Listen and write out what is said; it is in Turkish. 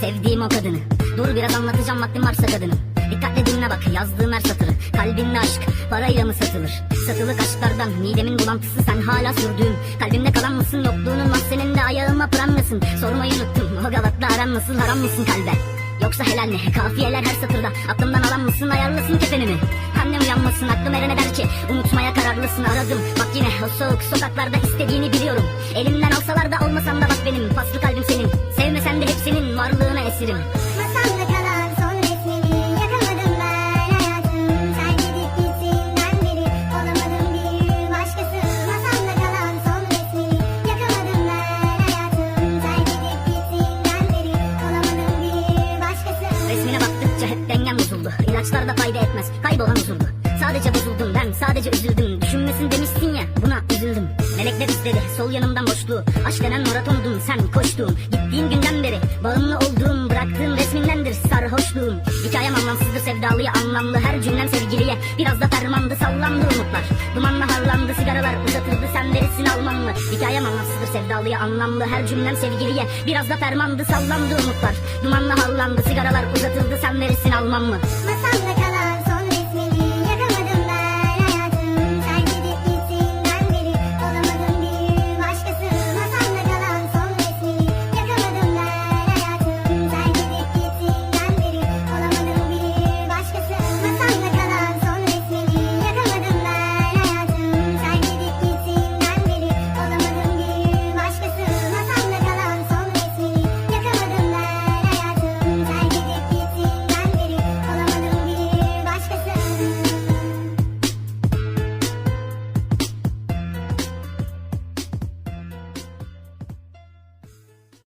sevdiğim o kadını. Dur biraz anlatacağım vaktim varsa kadının Dikkatle dinle bak yazdığım her satırı. Kalbimde aşk parayla mı satılır? Satılık aşklardan midemin bulantısı sen hala sürdüğüm. Kalbimde kalan mısın yokluğunun mahzeninde ayağıma prangasın Sormayı unuttum o galatla aran nasıl? Haram mısın kalbe? Yoksa helal mi? Kafiyeler her satırda. Aklımdan alan mısın? Ayarlasın kefenimi Annem uyanmasın aklım erene der ki Unutmaya kararlısın aradım. Bak yine o soğuk sokaklarda istediğini biliyorum. Elimden alsalar da olmasam da bak benim Paslı kalbim senin. de esirim Masamda kalan son resmini yakamadım ben hayatım Sen gidip gittiğinden olamadım bir başkası Masamda kalan son resmini yakamadım ben hayatım Sen gidip gittiğinden olamadım bir başkası Resmine baktıkça hep dengem bozuldu. İlaçlar da fayda etmez. Kaybolan huzurdu Sadece bozuldum ben sadece üzüldüm. Düşünmesin demiştin ya buna üzüldüm. Melekler istedi sol yanımdan boşluğu. Aşk denen maratondun sen koştuğum. Gittiğin günden beri bağımlı olduğum Sarhoşluğum Hikayem anlamsızdı sevdalıya anlamlı Her cümlem sevgiliye. Biraz da fermandı Sallandı umutlar. Dumanla harlandı Sigaralar uzatırdı sen verirsin almam mı? Hikayem anlamsızdır sevdalıya anlamlı Her cümlem sevgiliye. Biraz da fermandı Sallandı umutlar. Dumanla harlandı Sigaralar uzatıldı sen verirsin almam mı